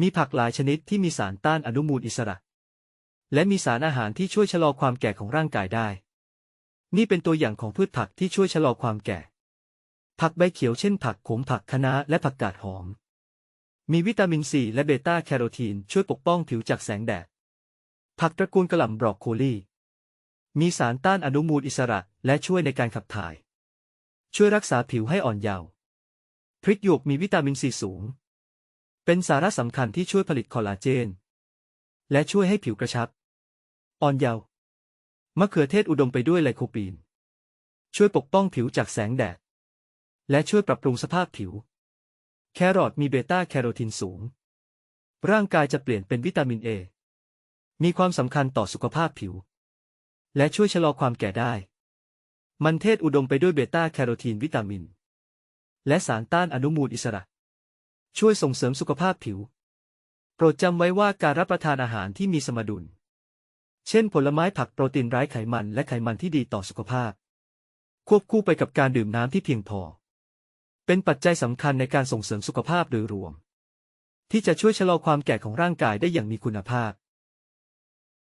มีผักหลายชนิดที่มีสารต้านอนุมูลอิสระ และมีสารอาหารที่ช่วยชะลอความแก่ของร่างกายได้ นี่เป็นตัวอย่างของพืชผักที่ช่วยชะลอความแก่ ผักใบเขียวเช่นผักขมผักคะน้าและผักกาดหอม มีวิตามินซีและเบต้าแคโรทีนช่วยปกป้องผิวจากแสงแดด ผักตระกูลกระหล่ำบรอกโคลีมีสารต้านอนุมูลอิสระและช่วยในการขับถ่าย ช่วยรักษาผิวให้อ่อนเยาว์พริกหยวกมีวิตามินซีสูง เป็นสาระสำคัญที่ช่วยผลิตคอลลาเจน และช่วยให้ผิวกระชับ อ่อนเยาว์มะเขือเทศอุดมไปด้วยไลโคปีน ช่วยปกป้องผิวจากแสงแดด และช่วยปรับปรุงสภาพผิว แครอทมีเบต้าแคโรทีนสูง ร่างกายจะเปลี่ยนเป็นวิตามินเอ มีความสำคัญต่อสุขภาพผิว และช่วยชะลอความแก่ได้ มันเทศอุดมไปด้วยเบต้าแคโรทีนวิตามิน และสารต้านอนุมูลอิสระ ช่วยส่งเสริมสุขภาพผิว โปรดจำไว้ว่าการรับประทานอาหารที่มีสมดุล เช่น ผลไม้ผักโปรตีนไร้ไขมันและไขมันที่ดีต่อสุขภาพ ควบคู่ไปกับการดื่มน้ำที่เพียงพอ เป็นปัจจัยสำคัญในการส่งเสริมสุขภาพโดยรวม ที่จะช่วยชะลอความแก่ของร่างกายได้อย่างมีคุณภาพ